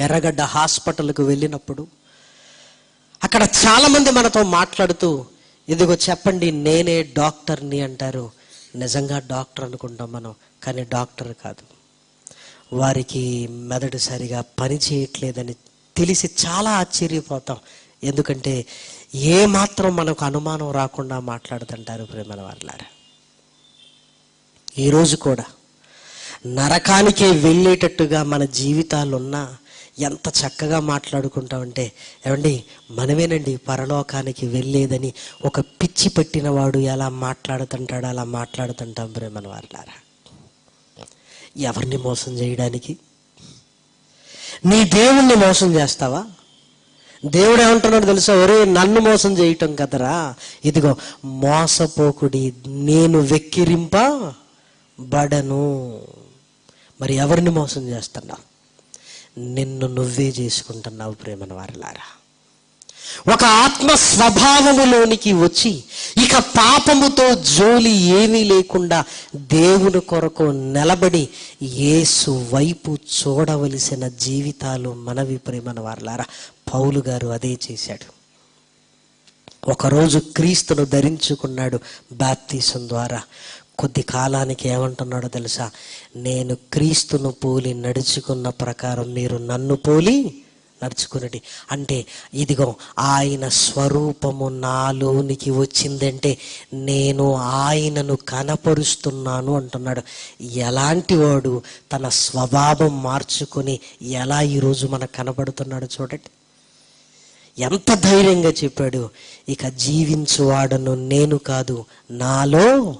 ఎర్రగడ్డ హాస్పిటల్కు వెళ్ళినప్పుడు అక్కడ చాలామంది మనతో మాట్లాడుతూ ఇదిగో చెప్పండి నేనే డాక్టర్ని అంటారు. నిజంగా డాక్టర్ అనుకుంటాం మనం కానీ డాక్టర్ కాదు. వారికి మెదడు సరిగా పని చేయట్లేదని తెలిసి చాలా ఆశ్చర్యపోతాం. ఎందుకంటే ఏ మాత్రం మనకు అనుమానం రాకుండా మాట్లాడుతుంటారు ప్రేమల వాళ్ళారా ఈరోజు కూడా నరకానికే వెళ్ళేటట్టుగా మన జీవితాలున్నా ఎంత చక్కగా మాట్లాడుకుంటామంటే ఏమండి మనమేనండి పరలోకానికి వెళ్ళేదని ఒక పిచ్చి పట్టిన వాడు ఎలా మాట్లాడుతుంటాడో అలా మాట్లాడుతుంటాం ప్రేమన వాళ్ళారా ఎవరిని మోసం చేయడానికి? నీ దేవుణ్ణి మోసం చేస్తావా? దేవుడు ఏమంటున్నాడు తెలుసా? ఒరే నన్ను మోసం చేయటం కదరా. ఇదిగో మోసపోకుడి నేను వెక్కిరింప బడను మరి ఎవరిని మోసం చేస్తున్నావు? నిన్ను నువ్వే చేసుకుంటున్నావు ప్రేమను వారిలారా. ఒక ఆత్మ స్వభావములోనికి వచ్చి ఇక పాపముతో జోలి ఏమీ లేకుండా దేవుని కొరకు నిలబడి యేసు వైపు చూడవలసిన జీవితాలు మనవి ప్రేమన వారలారా. పౌలు గారు అదే చేశాడు. ఒకరోజు క్రీస్తును ధరించుకున్నాడు బాప్తీసం ద్వారా. కొద్ది కాలానికి ఏమంటున్నాడో తెలుసా? నేను క్రీస్తును పోలి నడుచుకున్న ప్రకారం మీరు నన్ను పోలి నడుచుకున్నది. అంటే ఇదిగో ఆయన స్వరూపము నాలోనికి వచ్చిందంటే నేను ఆయనను కనపరుస్తున్నాను అంటున్నాడు. ఎలాంటి వాడు తన స్వభావం మార్చుకొని ఎలా ఈరోజు మనకు కనబడుతున్నాడు చూడండి. ఎంత ధైర్యంగా చెప్పాడు ఇక జీవించువాడను నేను కాదు నాలో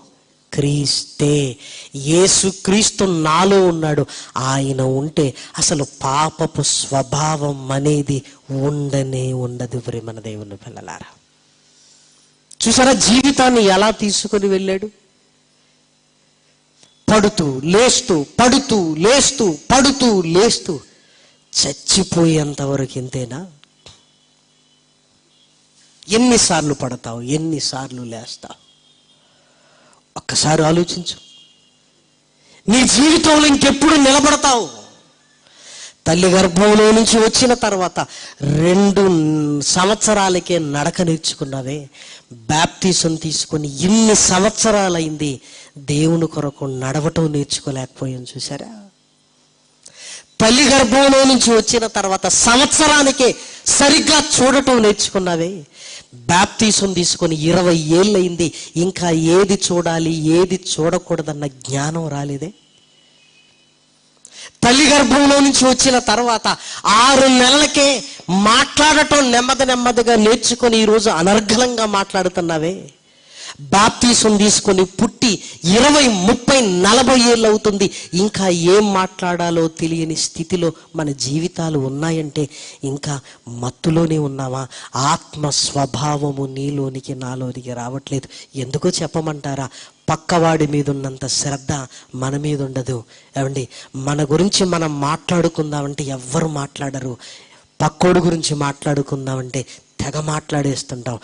క్రీస్తే. యేసు క్రీస్తు నాలో ఉన్నాడు. ఆయన ఉంటే అసలు పాపపు స్వభావం అనేది ఉండనే ఉండదు ప్రేమన దేవుని పిల్లలారా. చూసారా జీవితాన్ని ఎలా తీసుకొని వెళ్ళాడు? పడుతూ లేస్తూ పడుతూ లేస్తూ పడుతూ లేస్తూ చచ్చిపోయేంత వరకు ఇంతేనా? ఎన్నిసార్లు పడతావు? ఎన్నిసార్లు లేస్తావు? ఒక్కసారి ఆలోచించు. నీ జీవితంలో ఇంకెప్పుడు నిలబడతావు? తల్లి గర్భంలో నుంచి వచ్చిన తర్వాత రెండు సంవత్సరాలకే నడక నేర్చుకున్నావే. బ్యాప్తీసం తీసుకొని ఇన్ని సంవత్సరాలైంది దేవుని కొరకు నడవటం నేర్చుకోలేకపోయాం చూసారా తల్లి గర్భంలో నుంచి వచ్చిన తర్వాత సంవత్సరానికే సరిగ్గా చూడటం నేర్చుకున్నావే? బ్యాప్తీసం తీసుకొని ఇరవై ఏళ్ళయింది. ఇంకా ఏది చూడాలి ఏది చూడకూడదన్న జ్ఞానం రాలేదే? తల్లి గర్భంలో నుంచి వచ్చిన తర్వాత ఆరు నెలలకే మాట్లాడటం నెమ్మది నెమ్మదిగా నేర్చుకొని ఈరోజు అనర్ఘలంగా మాట్లాడుతున్నావే? బాప్తీసం తీసుకొని పుట్టి ఇరవై ముప్పై నలభై ఏళ్ళు అవుతుంది. ఇంకా ఏం మాట్లాడాలో తెలియని స్థితిలో మన జీవితాలు ఉన్నాయంటే ఇంకా మత్తులోనే ఉన్నావా? ఆత్మ స్వభావము నీలోనికి నాలోనికి రావట్లేదు. ఎందుకో చెప్పమంటారా? పక్కవాడి మీద ఉన్నంత శ్రద్ధ మన మీద ఉండదు. ఏమండి? మన గురించి మనం మాట్లాడుకుందామంటే ఎవ్వరు మాట్లాడరు. పక్కోడు గురించి మాట్లాడుకుందామంటే తెగ మాట్లాడేస్తుంటాం.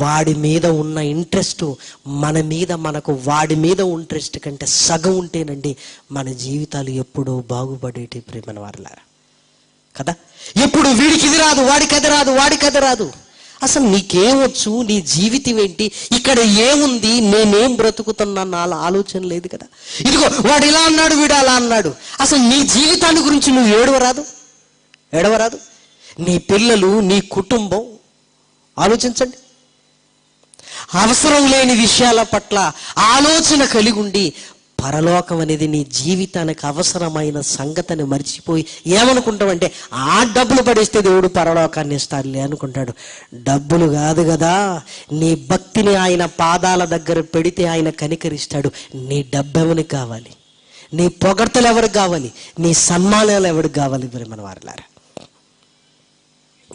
వాడి మీద ఉన్న ఇంట్రెస్ట్ మన మీద మనకు వాడి మీద ఇంట్రెస్ట్ కంటే సగం ఉంటేనండి మన జీవితాలు ఎప్పుడూ బాగుపడేటి ప్రేమని వారలారా? కదా? ఎప్పుడు వీడికి ఇది రాదు వాడికి అది రాదు వాడికి అది రాదు. అసలు నీకేమొచ్చు? నీ జీవితం ఏంటి? ఇక్కడ ఏముంది? నేనేం బ్రతుకుతున్నా నా ఆలోచన లేదు కదా? ఇదిగో వాడు ఇలా అన్నాడు వీడు అలా అన్నాడు. అసలు నీ జీవితాన్ని గురించి నువ్వు ఏడవరాదు? ఏడవరాదు? నీ పిల్లలు నీ కుటుంబం ఆలోచించండి. అవసరం లేని విషయాల పట్ల ఆలోచన కలిగి ఉండి పరలోకం అనేది నీ జీవితానికి అవసరమైన సంగతిని మర్చిపోయి ఏమనుకుంటామంటే ఆ డబ్బులు పడేస్తే దేవుడు పరలోకాన్ని ఇస్తాడులే అనుకుంటాడు. డబ్బులు కాదు కదా నీ భక్తిని ఆయన పాదాల దగ్గర పెడితే ఆయన కనికరిస్తాడు. నీ డబ్బు కావాలి? నీ పొగడ్తలు ఎవరికి కావాలి? నీ సన్మానాలు ఎవరికి కావాలి? మరి మన వారిలారా?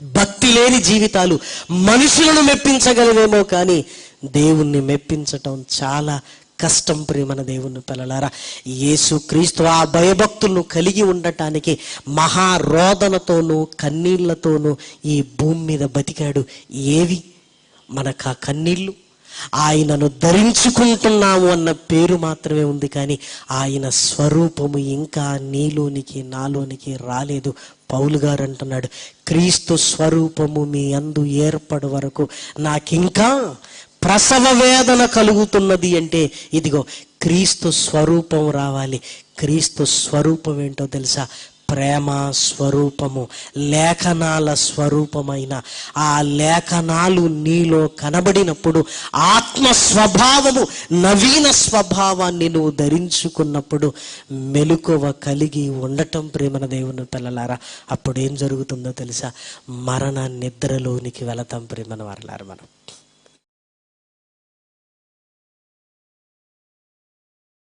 భక్తి లేని జీవితాలు మనుషులను మెప్పించగలవేమో కానీ దేవుణ్ణి మెప్పించటం చాలా కష్టం ప్రేమన దేవుని పిల్లలారా. యేసు క్రీస్తు ఆ భయభక్తులను కలిగి ఉండటానికి మహారోదనతోనూ కన్నీళ్ళతోనూ ఈ భూమి మీద బతికాడు. ఏవి? మనకు ఆ కన్నీళ్ళు ఆయనను ధరించుకుంటున్నాము అన్న పేరు మాత్రమే ఉంది కానీ ఆయన స్వరూపము ఇంకా నీలోనికి నాలోనికి రాలేదు. పౌలు గారు అంటున్నాడు క్రీస్తు స్వరూపము మీ అందు ఏర్పడి వరకు నాకింకా ప్రసవ వేదన కలుగుతున్నది అంటే ఇదిగో క్రీస్తు స్వరూపం రావాలి. క్రీస్తు స్వరూపం ఏంటో తెలుసా? ప్రేమ స్వరూపము లేఖనాల స్వరూపమైన ఆ లేఖనాలు నీలో కనబడినప్పుడు ఆత్మ స్వభావము నవీన స్వభావాన్ని నువ్వు ధరించుకున్నప్పుడు మెలకువ కలిగి ఉండటం ప్రేమన దేవుని పిల్లలారా. అప్పుడు ఏం జరుగుతుందో తెలుసా? మరణ నిద్రలోనికి వెళతాం ప్రేమన వారలారా మనం.